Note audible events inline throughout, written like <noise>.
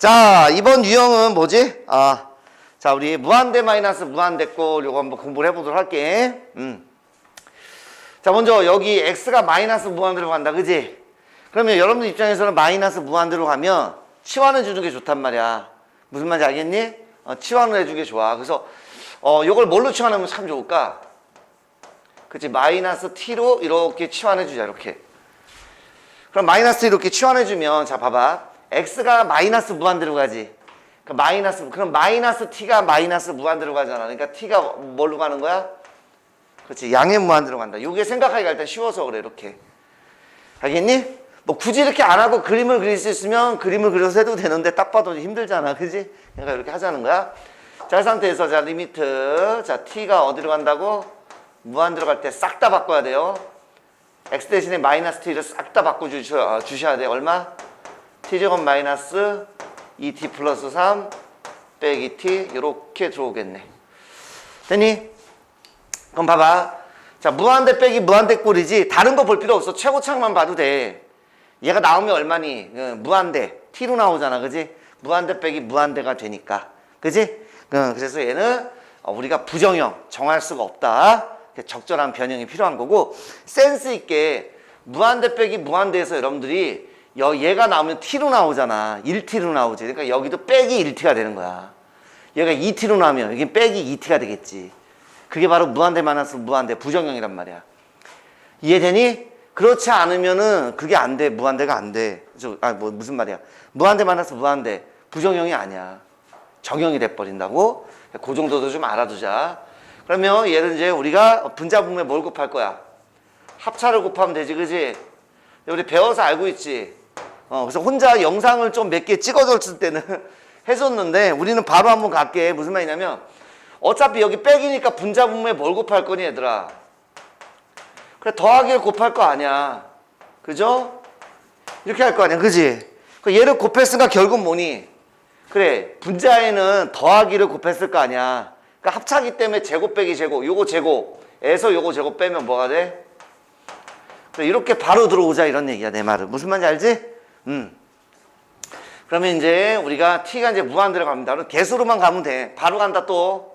자, 이번 유형은 뭐지? 아, 자, 우리 무한대 마이너스 무한대꼴 요거 한번 공부를 해보도록 할게. 음. 자, 먼저 여기 x가 마이너스 무한대로 간다, 그지? 그러면 여러분들 입장에서는 마이너스 무한대로 가면 치환을 주는 게 좋단 말이야. 무슨 말인지 알겠니? 어, 치환을 해주는 게 좋아. 그래서 어, 요걸 뭘로 치환하면 참 좋을까? 그치 마이너스 t로 이렇게 치환해주자 이렇게 그럼 마이너스 이렇게 치환해주면 자 봐봐 x가 마이너스 무한대로 가지 그 마이너스 그럼 마이너스 t가 마이너스 무한대로 가잖아 그러니까 t가 뭘로 가는 거야? 그렇지 양의 무한대로 간다 이게 생각하기가 일단 쉬워서 그래 이렇게 알겠니? 뭐 굳이 이렇게 안 하고 그림을 그릴 수 있으면 그림을 그려서 해도 되는데 딱 봐도 힘들잖아 그지? 그러니까 이렇게 하자는 거야 자이 상태에서 자 리미트 자 t가 어디로 간다고? 무한 들어갈 때 싹 다 바꿔야 돼요. x 대신에 마이너스 t를 싹 다 바꿔 주셔, 어, 주셔야 돼. 얼마? T제곱 마이너스 2t 플러스 3 빼기 t 이렇게 들어오겠네. 됐니? 그럼 봐봐. 자 무한대 빼기 무한대 꼴이지 다른 거 볼 필요 없어. 최고창만 봐도 돼. 얘가 나오면 얼마니? 어, 무한대 t로 나오잖아, 그지? 무한대 빼기 무한대가 되니까, 그지? 어, 그래서 얘는 어, 우리가 부정형 정할 수가 없다. 적절한 변형이 필요한 거고 센스 있게 무한대 빼기 무한대에서 여러분들이 여, 얘가 나오면 t로 나오잖아 1t로 나오지 그러니까 여기도 빼기 1t가 되는 거야 얘가 2t로 나오면 여기 빼기 2t가 되겠지 그게 바로 무한대 마이너스 무한대 부정형이란 말이야 이해되니? 그렇지 않으면은 그게 안 돼. 무한대가 안 돼. 저, 아, 뭐, 무슨 말이야. 무한대 만나서 무한대. 부정형이 아니야. 정형이 돼버린다고. 그 정도도 좀 알아두자. 그러면 얘를 이제 우리가 분자분모에 뭘 곱할 거야? 합차를 곱하면 되지, 그지? 우리 배워서 알고 있지? 어, 그래서 혼자 영상을 좀 몇 개 찍어줬을 때는 <laughs> 해줬는데 우리는 바로 한번 갈게. 무슨 말이냐면 어차피 여기 빼기니까 분자 분모에 뭘 곱할 거니, 얘들아? 그래 더하기를 곱할 거 아니야 그죠? 이렇게 할 거 아니야 그지? 그 얘를 곱했으니까 결국 뭐니? 그래 분자에는 더하기를 곱했을 거 아니야 그러니까 합차기 때문에 제곱 빼기 제곱 요거 제곱에서 요거 제곱 빼면 뭐가 돼? 이렇게 바로 들어오자 이런 얘기야 내 말은 무슨 말인지 알지? 음. 그러면 이제 우리가 t가 이제 무한 들어갑니다 그럼 개수로만 가면 돼 바로 간다 또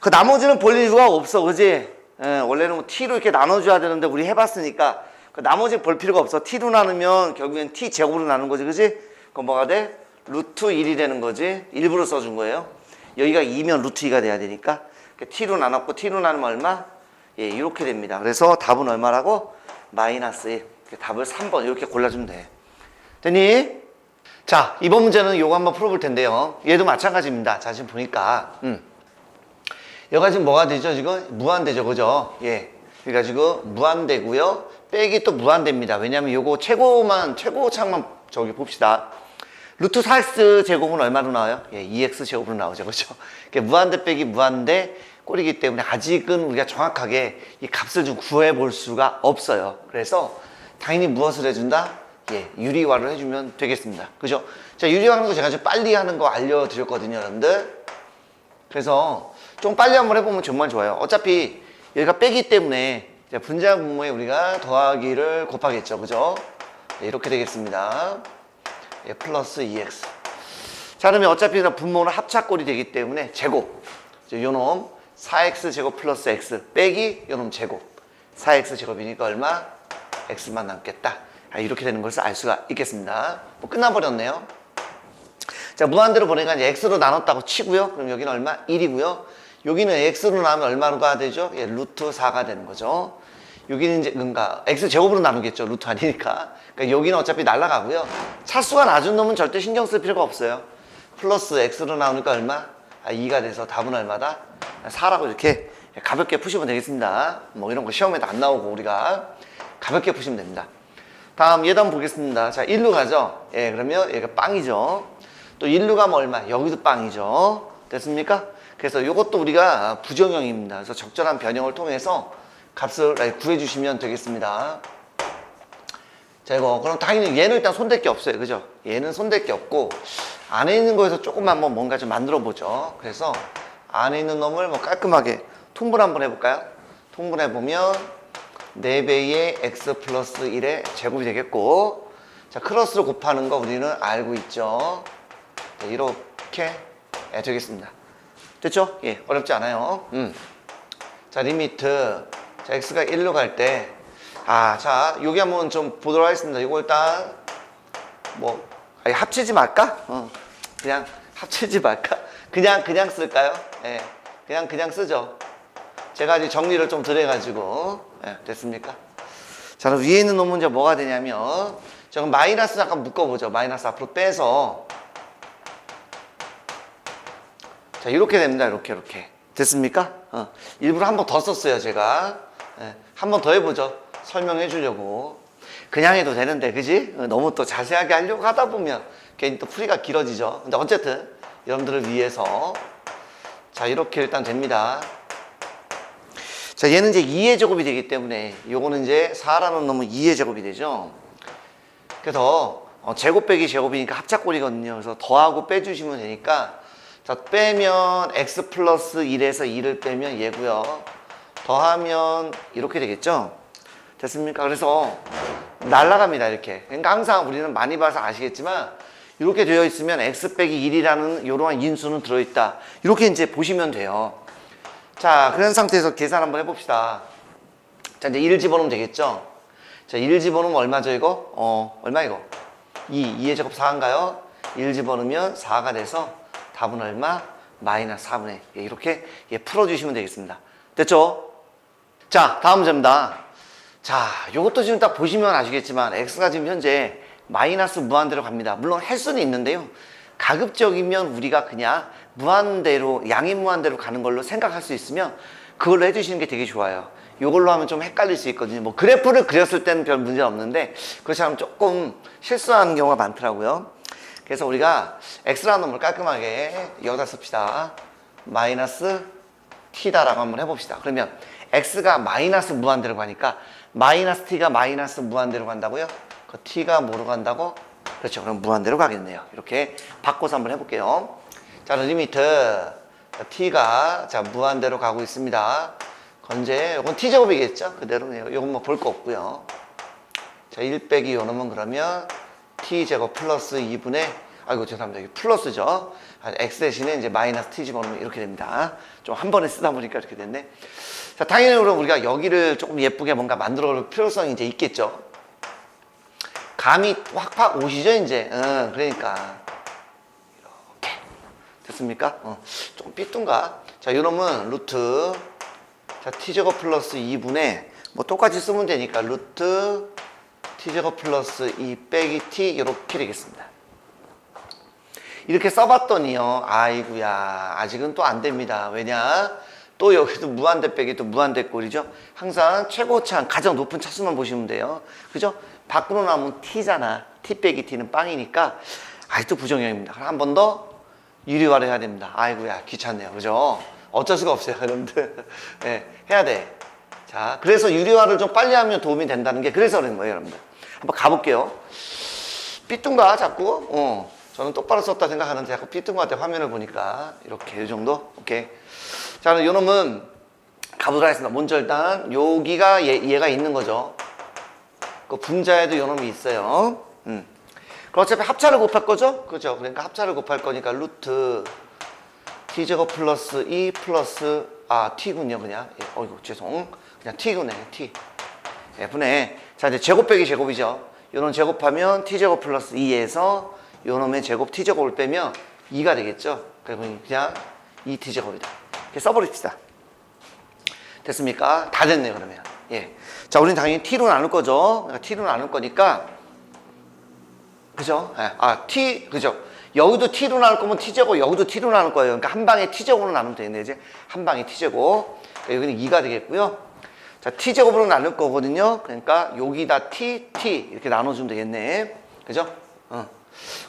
그 나머지는 볼 이유가 없어 그지? 예, 원래는 뭐 t로 이렇게 나눠줘야 되는데 우리 해봤으니까 그 나머지 볼 필요가 없어 t로 나누면 결국엔 t 제곱으로 나눈 거지 그지? 그럼 뭐가 돼? 루트 1이 되는 거지 일부러 써준 거예요 여기가 2면 루트 2가 돼야 되니까 그 t로 나눴고 t로 나누면 얼마? 예, 이렇게 됩니다 그래서 답은 얼마라고? 마이너스 1 답을 3번 이렇게 골라주면 돼 됐니? 자 이번 문제는 요거 한번 풀어볼 텐데요 얘도 마찬가지입니다 자 지금 보니까 음. 여기가 지금 뭐가 되죠? 지금 무한대죠, 그죠? 예. 그러니까 지금 무한대고요. 빼기 또 무한대입니다. 왜냐면 요거 최고만 최고창만 저기 봅시다. 루트 4x 제곱은 얼마로 나와요? 예, 2x 제곱으로 나오죠, 그죠? 그러니까 무한대 빼기 무한대 꼴이기 때문에 아직은 우리가 정확하게 이 값을 좀 구해 볼 수가 없어요. 그래서 당연히 무엇을 해준다? 예, 유리화를 해주면 되겠습니다. 그죠? 자, 유리화하는 거 제가 좀 빨리 하는 거 알려드렸거든요, 여러분들. 그래서 좀 빨리 한번 해보면 정말 좋아요. 어차피 여기가 빼기 때문에 분자 분모에 우리가 더하기를 곱하겠죠. 그죠? 네, 이렇게 되겠습니다. 예, 플러스 2x. 자, 그러면 어차피 분모는 합차꼴이 되기 때문에 제곱. 요놈 4x 제곱 플러스 x 빼기 요놈 제곱. 4x 제곱이니까 얼마? X만 남겠다. 아, 이렇게 되는 것을 알 수가 있겠습니다. 뭐 끝나버렸네요. 자, 무한대로 보내니까 이제 x로 나눴다고 치고요. 그럼 여기는 얼마? 1이고요. 여기는 x로 나누면 얼마가 되죠? 예, 루트 4가 되는 거죠. 여기는 이제 그러니까 x 제곱으로 나누겠죠. 루트 아니니까. 그러니까 여기는 어차피 날라가고요. 차수가 낮은 놈은 절대 신경 쓸 필요가 없어요. 플러스 x로 나누니까 얼마? 아, 2가 돼서 답은 얼마다? 4라고 이렇게 가볍게 푸시면 되겠습니다. 뭐 이런 거 시험에도 안 나오고 우리가 가볍게 푸시면 됩니다. 다음 한번 보겠습니다. 자, 1로 가죠. 예, 그러면 얘가 빵이죠. 또 1로 가면 얼마? 여기도 빵이죠. 됐습니까? 그래서 이것도 우리가 부정형입니다. 그래서 적절한 변형을 통해서 값을 구해주시면 되겠습니다. 자, 이거 그럼 당연히 얘는 일단 손댈 게 없어요. 그죠? 얘는 손댈 게 없고 안에 있는 거에서 조금만 뭐 뭔가 좀 만들어 보죠. 그래서 안에 있는 놈을 뭐 깔끔하게 통분 한번 해볼까요? 통분해 보면 4배의 x 플러스 1의 제곱이 되겠고 자, 크로스로 곱하는 거 우리는 알고 있죠. 네, 이렇게 예, 되겠습니다. 됐죠? 예, 어렵지 않아요. 음. 자, 리미트. 자, x가 1로 갈 때. 아, 자, 여기 한번 좀 보도록 하겠습니다. 이거 일단, 뭐, 아니, 합치지 말까? 어, 그냥 합치지 말까? 그냥, 그냥 쓸까요? 예, 그냥, 그냥 쓰죠. 제가 아직 정리를 좀 덜해가지고. 예, 됐습니까? 자, 그럼 위에 있는 놈 문제 뭐가 되냐면, 자, 그럼 마이너스 잠깐 묶어보죠. 마이너스 앞으로 빼서. 자, 이렇게 됩니다. 이렇게, 이렇게. 됐습니까? 어. 일부러 한 번 더 썼어요, 제가. 예, 한 번 더 해보죠. 설명해 주려고. 그냥 해도 되는데, 그지? 어, 너무 또 자세하게 하려고 하다 보면 괜히 또 풀이가 길어지죠. 근데 어쨌든, 여러분들을 위해서. 자, 이렇게 일단 됩니다. 자, 얘는 이제 2의 제곱이 되기 때문에, 요거는 이제 4라는 놈은 2의 제곱이 되죠. 그래서, 어, 제곱 빼기 제곱이니까 합작꼴이거든요. 그래서 더하고 빼주시면 되니까, 자, 빼면 x 플러스 1에서 2를 빼면 얘고요. 더하면 이렇게 되겠죠? 됐습니까? 그래서 날라갑니다, 이렇게. 그러니까 항상 우리는 많이 봐서 아시겠지만 이렇게 되어 있으면 x 빼기 1이라는 이러한 인수는 들어있다. 이렇게 이제 보시면 돼요. 자, 그런 상태에서 계산 한번 해봅시다. 자, 이제 1 집어넣으면 되겠죠? 자, 1 집어넣으면 얼마죠, 이거? 어, 얼마 이거? 2, 2의 제곱 4인가요? 1 집어넣으면 4가 돼서 답은 얼마? 마이너스 4분의 예, 이렇게 예, 풀어주시면 되겠습니다. 됐죠? 자, 다음 문제입니다. 자, 요것도 지금 딱 보시면 아시겠지만 x가 지금 현재 마이너스 무한대로 갑니다. 물론 할 수는 있는데요. 가급적이면 우리가 그냥 무한대로 양인 무한대로 가는 걸로 생각할 수 있으면 그걸로 해주시는 게 되게 좋아요. 이걸로 하면 좀 헷갈릴 수 있거든요. 뭐 그래프를 그렸을 때는 별 문제 없는데 그렇지 않으면 조금 실수하는 경우가 많더라고요. 그래서 우리가 x라는 놈을 깔끔하게 여기다 씁시다. 마이너스 t다라고 한번 해봅시다. 그러면 x가 마이너스 무한대로 가니까 마이너스 t가 마이너스 무한대로 간다고요? 그 t가 뭐로 간다고? 그렇죠. 그럼 무한대로 가겠네요. 이렇게 바꿔서 한번 해볼게요. 자, 리미트 자, t가 자 무한대로 가고 있습니다. 건재 이건 t 제곱이겠죠? 그대로네요. 이건 뭐 볼 거 없고요. 자, 1 빼기 요 놈은 그러면 t 제곱 플러스 2분의 아이고 죄송합니다. 이게 플러스죠. 아, x 대신에 이제 마이너스 t 집어넣으면 이렇게 됩니다. 좀 한 번에 쓰다 보니까 이렇게 됐네. 자, 당연히 그럼 우리가 여기를 조금 예쁘게 뭔가 만들어 볼 필요성이 이제 있겠죠. 감이 확확 오시죠, 이제. 응, 그러니까. 됐습니까? 어, 좀 삐뚤가. 자, 요놈은 루트. 자, t제곱 플러스 2분의 뭐 똑같이 쓰면 되니까 루트 t제곱 플러스 2 빼기 t 이렇게 되겠습니다. 이렇게 써봤더니요. 아이구야 아직은 또 안 됩니다. 왜냐? 또 여기도 무한대 빼기 또 무한대 꼴이죠. 항상 최고차항 가장 높은 차수만 보시면 돼요. 그죠? 밖으로 나오면 t잖아. t 빼기 t는 빵이니까 아직도 부정형입니다. 한번 더 유리화를 해야 됩니다. 아이고야 귀찮네요. 그죠? 어쩔 수가 없어요. 여러분들. 네, <laughs> 해야 돼. 자, 그래서 유리화를 좀 빨리 하면 도움이 된다는 게 그래서 그런 거예요, 여러분들. 한번 가볼게요. 삐뚤가 자꾸? 어. 저는 똑바로 썼다 생각하는데 자꾸 것 같아 화면을 보니까 이렇게 이 정도? 오케이. 자, 그럼 요 놈은 가보도록 하겠습니다. 먼저 일단 여기가 얘, 얘가 있는 거죠. 그 분자에도 요 놈이 있어요. 음. 어차피 합차를 곱할 거죠? 그죠? 그러니까 합차를 곱할 거니까 루트 t제곱 플러스 2 플러스 아 t군요 그냥. 예, 어이구 죄송. 그냥 t군네 t. 예, 분해. 자 이제 제곱 빼기 제곱이죠. 요놈 제곱하면 t제곱 플러스 2에서 요놈의 제곱 t제곱을 빼면 2가 되겠죠? 그러면 그냥 2t제곱이다. 이렇게 써버립시다. 됐습니까? 다 됐네요 그러면. 예. 자 우리는 당연히 t로 나눌 거죠. 그러니까 t로 나눌 거니까 그죠? 예. 아, t, 그죠? 여기도 t로 나눌 거면 t제곱, 여기도 t로 나눌 거예요. 그러니까 한 방에 t제곱으로 나누면 되겠네, 이제. 한 방에 t제곱. 그러니까 여기는 2가 되겠고요. 자, t제곱으로 나눌 거거든요. 그러니까 여기다 t, t 이렇게 나눠주면 되겠네. 그죠? 어.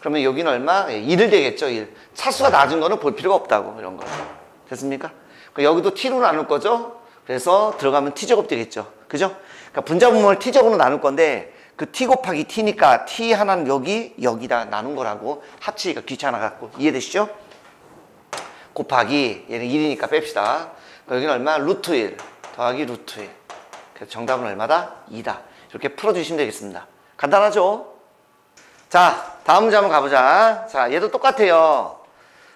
그러면 여기는 얼마? 예, 1을 되겠죠, 1. 차수가 낮은 거는 볼 필요가 없다고, 이런 거. 됐습니까? 그러니까 여기도 t로 나눌 거죠? 그래서 들어가면 t제곱 되겠죠. 그죠? 그러니까 분자분모를 t제곱으로 나눌 건데, 그 t 곱하기 t니까 t 하나는 여기 여기다 나눈 거라고 합치기가 귀찮아 갖고 이해되시죠? 곱하기 얘는 1이니까 뺍시다. 여기는 얼마? 루트 1 더하기 루트 1. 그래서 정답은 얼마다? 2다. 이렇게 풀어주시면 되겠습니다. 간단하죠? 자, 다음 문제 한번 가보자. 자, 얘도 똑같아요.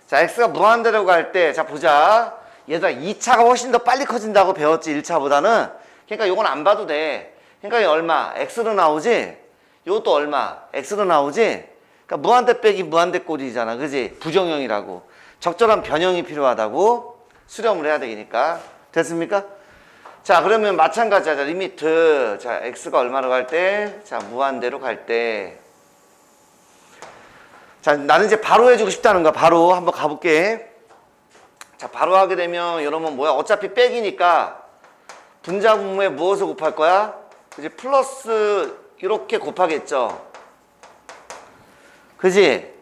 자, x가 무한대로 갈 때, 자, 보자. 얘들아, 2차가 훨씬 더 빨리 커진다고 배웠지, 1차보다는. 그러니까 요건 안 봐도 돼. 그러니까 이 얼마? x로 나오지? 요것도 얼마? x로 나오지? 그러니까 무한대 빼기 무한대 꼴이잖아. 그지? 부정형이라고. 적절한 변형이 필요하다고 수렴을 해야 되니까. 됐습니까? 자, 그러면 마찬가지야. 자, 리미트. 자, x가 얼마로 갈 때? 자, 무한대로 갈 때. 자, 나는 이제 바로 해주고 싶다는 거야. 바로 한번 가볼게. 자, 바로 하게 되면 이러면 뭐야? 어차피 빼기니까 분자 분모에 무엇을 곱할 거야? 그지? 플러스 이렇게 곱하겠죠. 그지?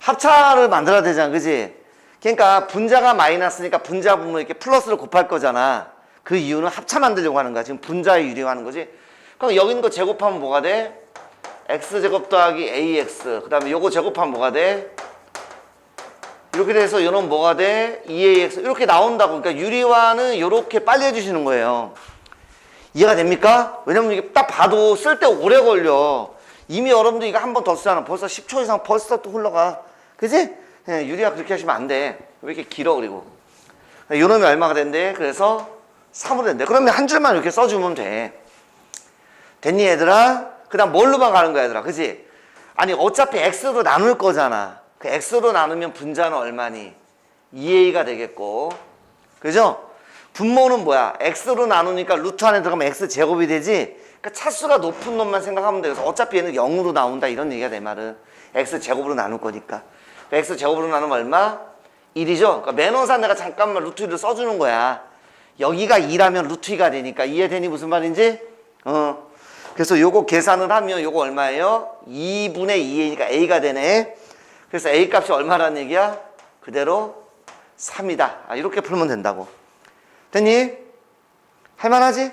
합차를 만들어야 되잖아. 그지? 그러니까 분자가 마이너스니까 분자 분모 이렇게 플러스를 곱할 거잖아. 그 이유는 합차 만들려고 하는 거야. 지금 분자에 유리하는 거지. 그럼 여기 있는 거 제곱하면 뭐가 돼? x제곱 더하기 ax 그 다음에 요거 제곱하면 뭐가 돼? 이렇게 돼서 요는 뭐가 돼? 2ax 이렇게 나온다고 그러니까 유리화는 이렇게 빨리 해주시는 거예요 이해가 됩니까? 왜냐면 이게 딱 봐도 쓸 때 오래 걸려 이미 여러분들 이거 한 번 더 쓰잖아 벌써 10초 이상 벌써 또 흘러가 그지? 예, 유리화 그렇게 하시면 안 돼 왜 이렇게 길어 그리고 요놈이 얼마가 된대? 그래서 3으로 된대 그러면 한 줄만 이렇게 써주면 돼 됐니 얘들아? 그 다음 뭘로만 가는 거야 얘들아 그지? 아니 어차피 x로 나눌 거잖아 그 x로 나누면 분자는 얼마니? 2a가 되겠고 그죠? 분모는 뭐야? x로 나누니까 루트 안에 들어가면 x 제곱이 되지 그러니까 차수가 높은 놈만 생각하면 돼 그래서 어차피 얘는 0으로 나온다 이런 얘기가 내 말은 x 제곱으로 나눌 거니까 x 제곱으로 나누면 얼마? 1이죠? 그러니까 매너사 내가 잠깐만 루트 1을 써주는 거야 여기가 2라면 루트 2가 되니까 이해되니 무슨 말인지? 어 그래서 요거 계산을 하면 요거 얼마예요? 2분의 2이니까 a가 되네. 그래서 a 값이 얼마라는 얘기야? 그대로 3이다. 아, 이렇게 풀면 된다고. 됐니? 할만하지?